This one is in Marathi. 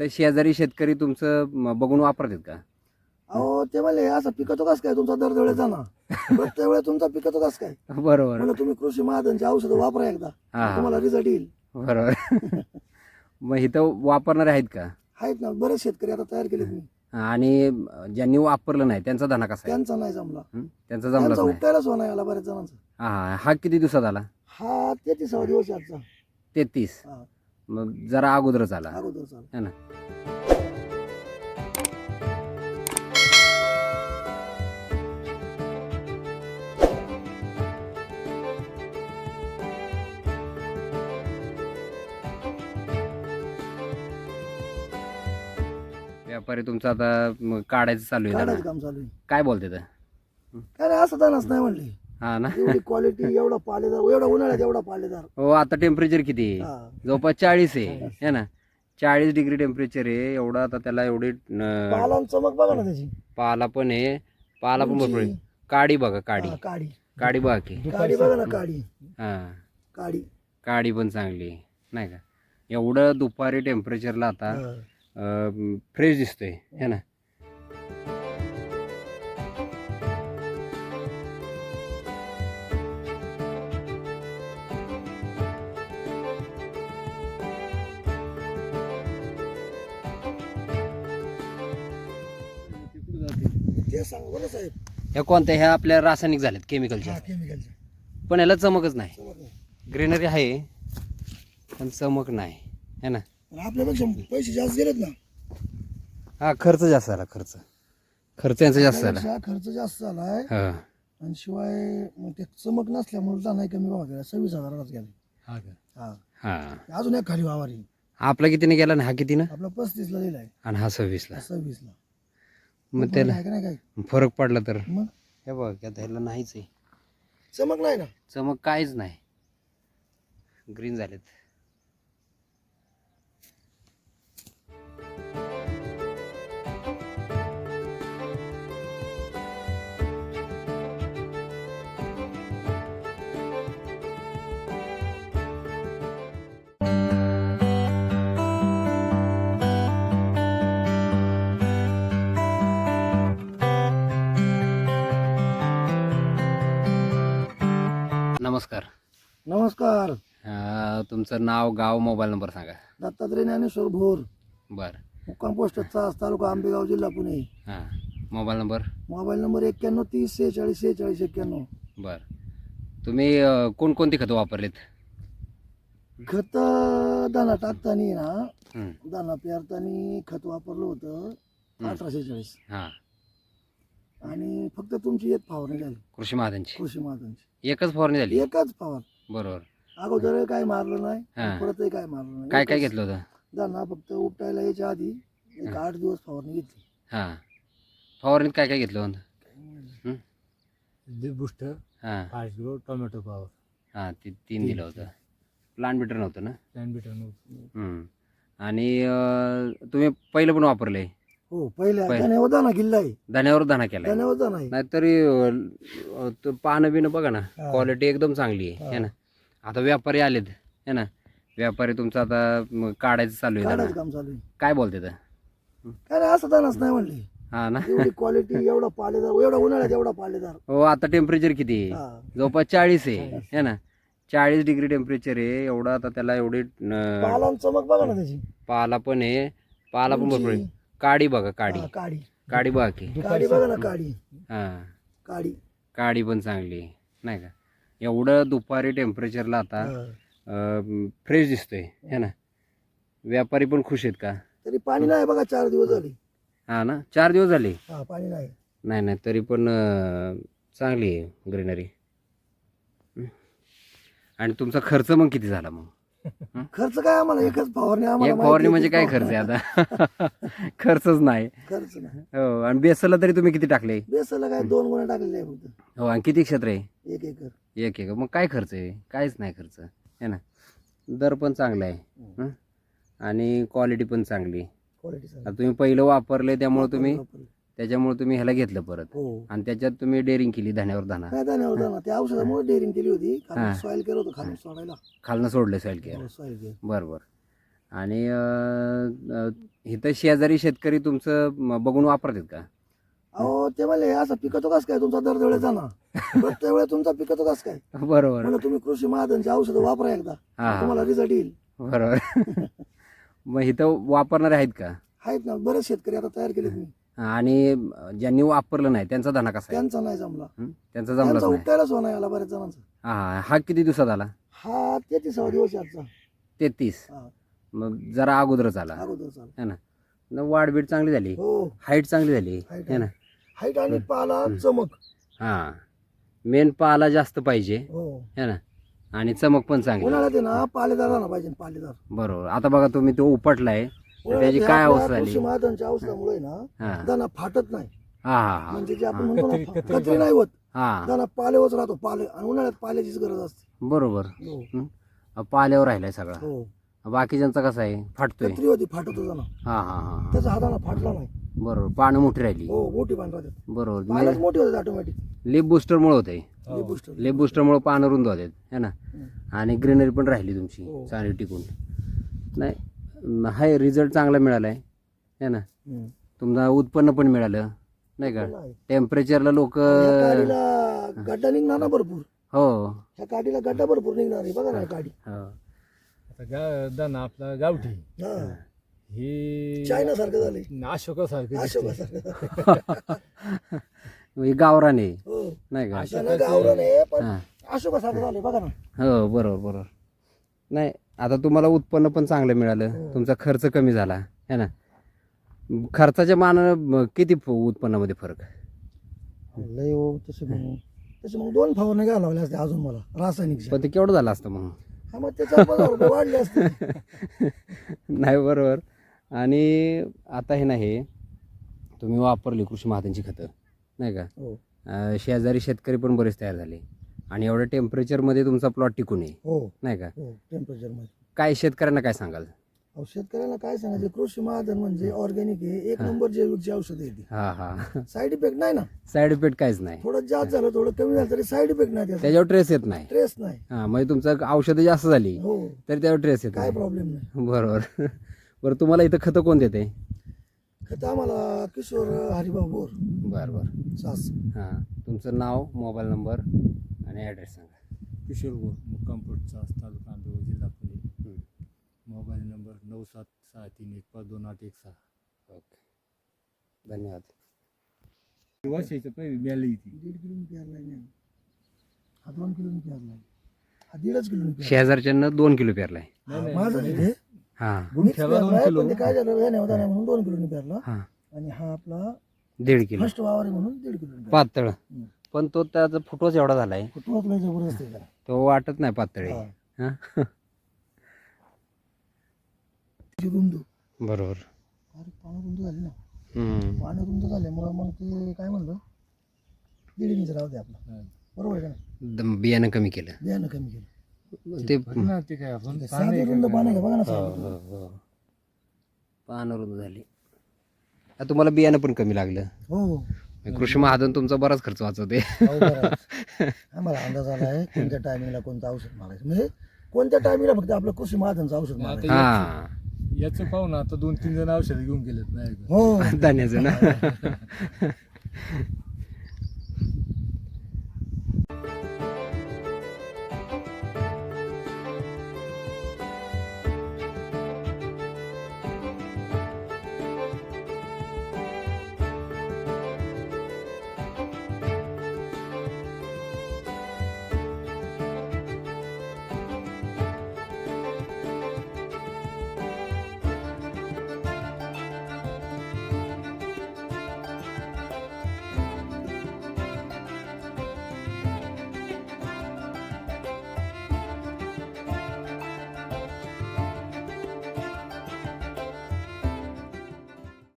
इथं शेजारी शेतकरी तुमचं म, बघून वापरतात का? अहो ते म्हणले असं पिकतो कस काय? तुमचा दर वेळेचा ना प्रत्येक वेळेस तुमचा पिकतो कस काय? बरोबर. म्हणलं तुम्ही कृषी महाजनची औषधं वापरा एकदा. हा हा. तुम्हाला रिझल्ट येईल. बरोबर. मग इथं वापरणारे आहेत का? आहेत ना बरेच शेतकरी आता तयार केले मी. आणि ज्यांनी वापरलं नाही त्यांचा धना कसा आहे? त्यांचा नाही जमला. हं? त्यांचा जमलाच त्यांचा नाही. उपटायलाच होणार याला बऱ्याच जणांचा. हा हा. हा किती दिवसात आला? हा तेहतीसावा दिवस आहे आजचा. तेहतीस. हा, मग जरा अगोदरच आला. अगोदर चाल है ना? व्यापारी तुमचं आता मग काढायचं चालू आहे काढायचं दाणा. काम चालू आहे. काय बोलते तर काय नाही असं दानाच नाही म्हणले. हा ना. एवढी क्वालिटी एवढा पालेदार एवढा उन्हाळ्यात एवढा पालेदार. हो आता टेम्परेचर किती? आहे हा. जवळपास चाळीस आहे है ना? चाळीस डिग्री टेम्परेचर आहे एवढा आता त्याला एवढी न- पालान चमक बघा ना त्याची. पाला पण आहे पाला पण भरपूर आहे. काडी बघा काडी. हा, काडी. काडी बघा की. काडी बघा ना काडी. हा. काडी. काडी पण चांगली आहे, नाही का? एवढं दुपारी टेम्परेचरला आता हा. फ्रेश दिसतोय है ना? ते सांगा बरं साहेब. ह्या कोणत्या ह्या आपल्या रासायनिक झाल्यात केमिकलच्या हा केमिकलचे पण याला चमकच नाही. ग्रीनरी आहे पण चमक नाही. है ना? पण आपल्यापेक्षा पैसे जास्त गेलेत ना. हा खर्च जास्त झाला खर्च. खर्च यांचा जास्त झाला. त्यापेक्षा खर्च जास्त झालाय. हा. आणि शिवाय मग ते चमक नसल्यामुळे जा नाही कमी भाव गेला. सव्वीस हजारालाच गेला. हा हा. अजून एक खाली वावर आपला कितीने गेला ना हा कितीनं? आपला पस्तीसला दिलाय. आणि हा सव्वीसला. सव्वीसला. मग त्याला आहे का नाही काय? फरक पडला तर. मग? हे बघ आता ह्याला नाहीच आहे. चमक नाही ना? चमक काहीच नाही. ग्रीन झालेत. नमस्कार. नमस्कार. अं, तुमचं नाव गाव मोबाईल नंबर सांगा. दत्तात्रय ज्ञानेश्वर भोर. बर. मुक्काम पोस्ट चास तालुका आंबेगाव जिल्हा पुणे. हां मोबाईल नंबर? मोबाईल नंबर एक्क्याण्णव तीस सेहेचाळीस सेहेचाळीस एक्क्याण्णव. बर. तुम्ही अं, कोणकोणती खतं वापरलीत? खत दाना टाकताना ना हं, दाना पेरताना खत वापरलं होतं हं. अठराशे चाळीस. हां. आणि फक्त तुमची एक फवारणी झाली. कृषी महाजनची. कृषी महाजनची. एकच फवारणी झाली? एकच फवार बरोबर. अगोदर काय मारलं नाही हा. परतही काय मारलं नाही. काय काय एकच घेतलं होतं? दाना फक्त उपटायला यायच्या आधी एक आठ दिवस फवारणी घेतली. हां. फवारणीत काय काय घेतलं होतं? बुस्ट हां. फास्ट ग्रो टोमॅटो पॉवर हां ते तीन दिलं होतं. प्लांट बिटर नव्हतं ना? प्लॅन बिटर हं. आणि अं, तुम्ही पहिलं पण वापरले हो पहिल्या पहिले. दाण्यावर दाना किल्ला आहे. धान्यावर दाना केला दाण्यावर दाना आहे. नाहीतरी अं, तो पानं बिनं बघा ना. हा. क्वालिटी एकदम चांगली आहे. है. ना. आता व्यापारी आलेत. है ना. व्यापारी तुमचं आता म, काढायचं चालू आहे काढायचं दाणा. काम चालू आहे. काय बोलते तर काय नाही असं दानाच नाही म्हणले. हा ना. एवढी क्वालिटी एवढा पालेदार एवढा उन्हाळ्यात एवढा पालेदार. हो आता टेम्परेचर किती आहे? हा. जवळपास चाळीस आहे. है ना. चाळीस डिग्री टेम्परेचर आहे. एवढं आता त्याला एवढी चमक बघा ना त्याची. पाला पण आहे. पाला पण भरपूर आहे. उंची. काडी बघा काडी. हा, काडी. काडी बघा की. काडी बघा ना काडी. हा. काडी. काडी पण चांगली आहे नाही का? एवढं दुपारी टेम्परेचरला आता हा. फ्रेश दिसतोय है ना? व्यापारी पण खुश आहेत का? तरी पाणी नाही बघा चार दिवस झाले. हा ना? चार दिवस झाले? हा पाणी नाही. नाही नाही तरी पण अं, चांगली आहे ग्रीनरी आणि तुमचा खर्च मग किती झाला मग? खर्च काय आम्हाला? एकच फवारणी आम्हाला एक माहिती फवारणी आहे म्हणजे काय. खर्च आहे आता? खर्चच नाही. खर्च नाही. हो आणि बेसला तरी तुम्ही किती टाकले? बेसला काय दोन गुन्हे टाकलेले आहे फक्त. हो आणि किती क्षेत्र आहे? एक एकर. एक एक मग काय खर्च आहे? काहीच नाही खर्च. आहे ना? दर पण चांगला आहे. हं? आणि क्वालिटी पण चांगली क्वालिटी आता तुम्ही पहिलं वापरले त्यामुळे तुम्ही त्याच्यामुळे तुम्ही ह्याला घेतलं परत. हो. आणि त्याच्यात तुम्ही डेअरिंग केली धान्यावर नाही दाण्यावर दाना त्या औषधामुळे डेअरिंग केली होती. हा. खाली सॉईल केलं होतं खाली सोडायला. खालनं सोडलं सॉईल केअर सॉईल केअर बरं बरं. आणि अं, अं, इथं शेजारी शेतकरी तुमचं म, बघून वापरतात का? अहो ते म्हणले असं पिकतो कस काय? तुमचा दर वेळेस जाणार. प्रत्येक वेळेस तुमचा पिकतो कस काय? बरोबर. म्हणलं तुम्ही कृषी महाजनची औषधं वापरा एकदा. हा. तुम्हाला रिझल्ट येईल. बरोबर. मग इथं वापरणारे आहेत का? आहेत ना. बरेच शेतकरी आता तयार केले तुम्ही आणि ज्यांनी वापरलं नाही त्यांचा धना कसा आहे? त्यांचा नाही जमला. हं? त्यांचा जमलाच त्यांचा नाही? उपटायलाच होणार याला बऱ्याच जणांचा. हा हा. हा किती दिवसात आला? हा तेहतीसावा दिवस आजचा. तेहतीस? हा, मग जरा अगोदरच आला. अगोदर चालू है ना? न वाढबीड चांगली झाली. हो. हाईट चांगली झाली. Height है ना? हाईट आणि पाला चमक. हा. मेन पाला जास्त पाहिजे. हो. है ना? आणि चमक पण चांगली. उन्हाळ्यात आहे ना पालेदार राहणार पाहिजे पालेदार. बरोबर. आता बघा तुम्ही तो उपटलाय. तर त्याची काय अवस्था झाली? महाजनच्या औषधामुळे ना हा. दाना फाटत नाही. हा हा हा. म्हणजे जे आपण म्हणतो कत्री- ना कत्री कत्री नाही होत. हा. दाना राहतो. पाले आणि उन्हाळ्यात पाल्याचीच गरज असते. बरोबर. हो. हं? पाल्यावर राहिलाय सगळा. हो. बाकीच्यांचा कसा आहे? फाटतोय. कत्री होती फाटतो हा हा हा हा. त्याचा हाताना फाटला नाही. बरोबर. पानं मोठी राहिली. हो मोठी पान राहतात. बरोबर. पालच मोठी होते ऑटोमॅटिक लिप बुस्टरमुळे होते हो. बुस्टर लिप बुस्टरमुळे पानं रुंद होतात. है ना? आणि ग्रीनरी पण राहिली तुमची. हो. चांगली टिकून. नाही. हाय रिझल्ट चांगला मिळाला आहे है ना? तुमचा उत्पन्न पण मिळालं नाही का? टेम्परेचरला लोक या काडीला गड्डा निघणार ना भरपूर. हो. ह्या काडीला गड्डा भरपूर निघणार आहे. बघा ना काडी हो. आता गा दाना आपला गावठी. हा. हे चायना सारखं झालंय. अशोकासारखं दिसतंय. अशोकासारखं हे गावराने. हो. नाही का? त्यानं गावलं नाही पण हा. अशोकासारखं झालंय. बघा ना. हो बरोबर बरोबर. नाही आता तुम्हाला उत्पन्न पण चांगलं मिळालं. हो. तुमचा खर्च कमी झाला. है ना? खर्चाच्या मानानं किती उत्पन्नामध्ये फरक? लय हो तसे मग तसे मग दोन फवारण्या घ्यावं लागल्या असते अजून मला रासायनिक पण ते केवढं झालं असतं मग? हा वाढले असते. नाही बरोबर. आणि आता हे नाही तुम्ही वापरली कृषी महाजनची खतं नाही का? हो. शेजारी शेतकरी पण बरेच तयार झाले. आणि एवढ्या टेम्परेचरमध्ये तुमचा प्लॉट टिकून आहे. हो. नाही का? हो टेम्परेचरमध्ये. काय शेतकऱ्यांना काय सांगाल? अहो, शेतकऱ्याला काय सांगायचं? कृषी महाजन म्हणजे ऑर्गॅनिक आहे. एक नंबर जैविकची औषध आहे ती. हा हा. साईड इफेक्ट नाही ना? साईड इफेक्ट काहीच नाही. थोडं जास्त झालं थोडं कमी झालं तरी साईड इफेक्ट नाही त्याचा. त्याच्यावर ट्रेस येत नाही. स्ट्रेस नाही. हा म्हणजे तुमचं औषधं जास्त झाली हो. तरी त्यावर ट्रेस येत काय नाही. प्रॉब्लेम नाही. बरोबर. बरं तुम्हाला इथं खतं कोण देते? खत आम्हाला किशोर हरिभाऊ बोर. बरं बरं. सास. हां तुमचं नाव मोबाईल नंबर आणि ॲड्रेस सांगा. किशोर गोर मुक्कामपूरचा तालुका आंबेगाव जिल्हा पुणे. मोबाईल नंबर नऊ सात सहा तीन एक पाच दोन आठ एक सहा. ओके. धन्यवाद. वर्षाच्या पहिले मिळाली ती दीड किलो पेरलाय नाही हा दोन किलो पेरलाय हा दीडच किलो शेजारच्यांना दोन किलो पेरलाय नाही, माझं. तिथे हां. दोन पेरलाय, किलो. पण ते काय झालं हे नाही होता नाही म्हणून दोन किलो पेरला. हां. आणि हा आपला दीड किलो. फर्स्ट वावर आहे म्हणून दीड किलो पातळ. पण तो त्याचा फुटवाच एवढा झालाय. कुटुंबात लय जबरदस्त आहे त्याला. तो वाटत नाही पातळ हा. हां. रुंद. बरोबर. अरे पानं रुंद झाली ना. हम्म. पानं रुंद झाल्यामुळं मग ते काय म्हणलं? दीड इंच राहू दे आपला. बरोबर आहे का नाही? दम- बियाणं कमी केलं. बियाणं कमी केलं. ते ना ते काय आपण साधे रुंद पानं घ्या बघा ना हो, साधे. हो, हो. पानं रुंद झाली. आता तुम्हाला बियाणं पण कमी लागलं. हो. कृषी महाजन तुमचा बराच खर्च वाचवते. हो, बरं आहे. आम्हाला अंदाज आला आहे कोणत्या टायमिंगला कोणतं औषध मारायचं. म्हणजे कोणत्या टायमिंगला फक्त आपलं कृषी महाजनचं औषध मारायचं. हा. याचं पाहू ना आता दोन तीन जण औषध घेऊन गेलेत नाही हो. धान्याचं ना.